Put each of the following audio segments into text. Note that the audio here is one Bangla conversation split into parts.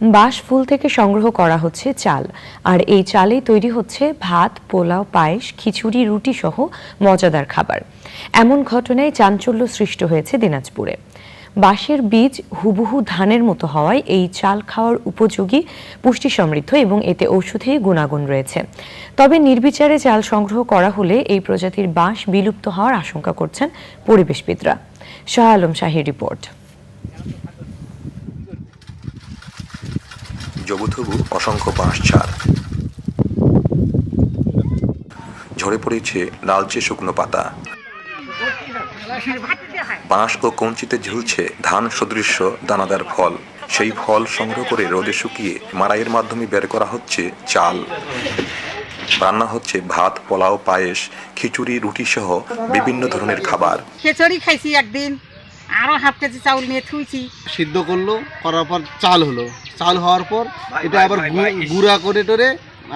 বাঁশ ফুল থেকে সংগ্রহ করা হচ্ছে চাল। আর এই চালেই তৈরি হচ্ছে ভাত, পোলাও, পায়েস, খিচুড়ি, রুটি সহ মজাদার খাবার। এমন ঘটনায় চাঞ্চল্য সৃষ্টি হয়েছে দিনাজপুরে। বাঁশের বীজ হুবহু ধানের মতো হওয়ায় এই চাল খাওয়ার উপযোগী পুষ্টি সমৃদ্ধ এবং এতে ঔষধি গুণাগুণ রয়েছে। তবে নির্বিচারে চাল সংগ্রহ করা হলে এই প্রজাতির বাঁশ বিলুপ্ত হওয়ার আশঙ্কা করছেন পরিবেশবিদরা। শাহ আলম শাহীর রিপোর্ট। জবুথবু অসংখ্য বাঁশ ছাড় ঝরে পড়েছে লালচে শুকনো পাতা। বাঁশ ও কঞ্চিতে ঝুলছে ধান সদৃশ্য দানাদার ফল। সেই ফল সংগ্রহ করে রোদে শুকিয়ে মারাইয়ের মাধ্যমে বের করা হচ্ছে চাল। রান্না হচ্ছে ভাত, পোলাও, পায়েস, খিচুড়ি রুটি সহ বিভিন্ন ধরনের খাবার। খিচুড়ি খাইছি একদিন। আরও হাফ কেজি চাউল নিয়ে থুইছি। সিদ্ধ করল করার পর চাল হলো। চাল হওয়ার পর এটা আবার গুঁড়া করে টরে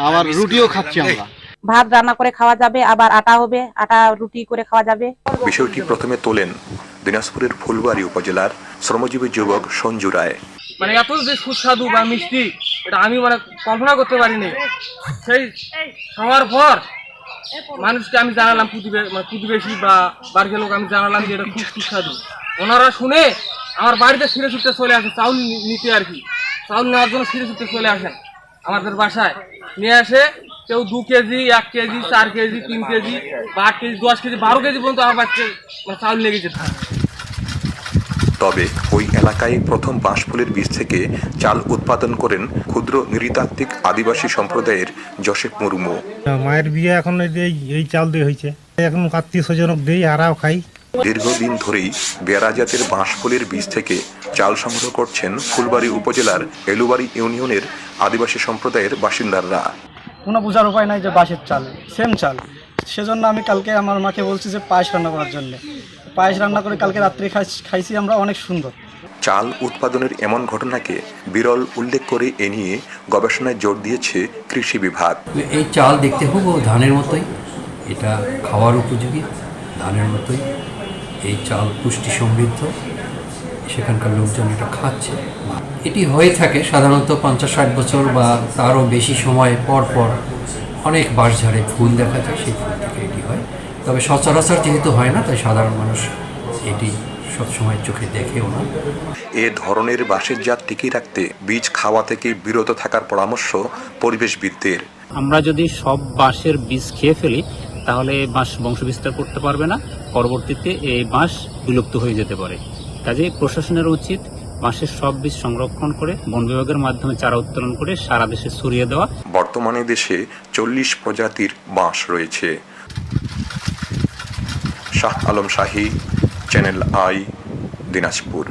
আবার রুটিও খাচ্ছি আমরা। ভাত রান্না করে খাওয়া যাবে আবার আটা হবে আটা রুটি করে খাওয়া যাবে। বিষয়টি প্রথমে তোলেন দিনাজপুরের ফুলবাড়ি উপজেলার শ্রমজীবী যুবক সঞ্জু রায়। মানে এত যে সুস্বাদু বা মিষ্টি এটা আমি মানে কল্পনা করতে পারিনি। সেই খাওয়ার পর মানুষকে আমি জানালাম মানে প্রতিবেশী বা বাড়ির লোক আমি জানালাম যে এটা খুব সুস্বাদু। ওনারা শুনে আমার বাড়িতে ফিরে ছুটতে চলে আসে চাউল নিতে আর কি। চাউল নেওয়ার জন্য ফিরে ছুটতে চলে আসেন আমাদের বাসায়। নিয়ে আসে কেউ দু কেজি এক কেজি চার কেজি তিন কেজি বা আট কেজি দশ কেজি বারো কেজি পর্যন্ত আমার বাচ্চা মানে চাউল লেগে যেত। তবে ওই এলাকায় প্রথম বাঁশফুলের বীজ থেকে চাল উৎপাদন করেন ক্ষুদ্র নৃতাত্ত্বিক আদিবাসী সম্প্রদায়ের জসেফ মুর্মু। মায়ের বিয়ে এখন এই এই- এই চাল দিয়ে হয়েছে। এখন আত্মীয় স্বজনক দিই আরাও খাই। দীর্ঘদিন ধরেই বেড়া জাতের বাঁশফুলের বীজ থেকে চাল সংগ্রহ করছেন ফুলবাড়ি উপজেলার এলুবাড়ি ইউনিয়নের আদিবাসী সম্প্রদায়ের বাসিন্দারা। কোনো বোঝার উপায় নাই যে বাঁশের চাল সেম চাল। সেজন্য আমি কালকে আমার মাকে বলছি যে পায়েস রান্না করার জন্য। পায়েস রান্না করে কালকে রাত্রে খাইছি আমরা অনেক সুন্দর। চাল উৎপাদনের এমন ঘটনাকে বিরল উল্লেখ করে এ নিয়ে গবেষণায় জোর দিয়েছে কৃষি বিভাগ। এই চাল দেখতে হুবহু ধানের মতোই এটা খাওয়ার উপযোগী ধানের মতোই। এই চাল পুষ্টি সমৃদ্ধ। সেখানকার লোকজন এটা খাচ্ছে। এটি হয়ে থাকে সাধারণত পঞ্চাশ ষাট বছর বা তারও বেশি সময় পর পর অনেক বাঁশঝাড়ে ফুল দেখা যায় সেই ফুল থেকে এটি হয়। তবে সচরাচর যেহেতু হয় না তাই সাধারণ মানুষ এটি সবসময় চোখে দেখেও না। এ ধরনের বাঁশের জাত টিকিয়ে রাখতে বীজ খাওয়া থেকে বিরত থাকার পরামর্শ পরিবেশবিদদের। আমরা যদি সব বাঁশের বীজ খেয়ে ফেলি তাহলে বাঁশ বংশবিস্তার করতে পারবে না। পরবর্তীতে এই বাঁশ বিলুপ্ত হয়ে যেতে পারে। কাজে প্রশাসনের উচিত বাঁশের সব বীজ সংরক্ষণ করে, বন বিভাগের মাধ্যমে চারা উত্তোলন করে সারা দেশে ছড়িয়ে দেওয়া। বর্তমানে দেশে চল্লিশ প্রজাতির বাঁশ রয়েছে। Shah Alam Shahi, channel I, Dinajpur.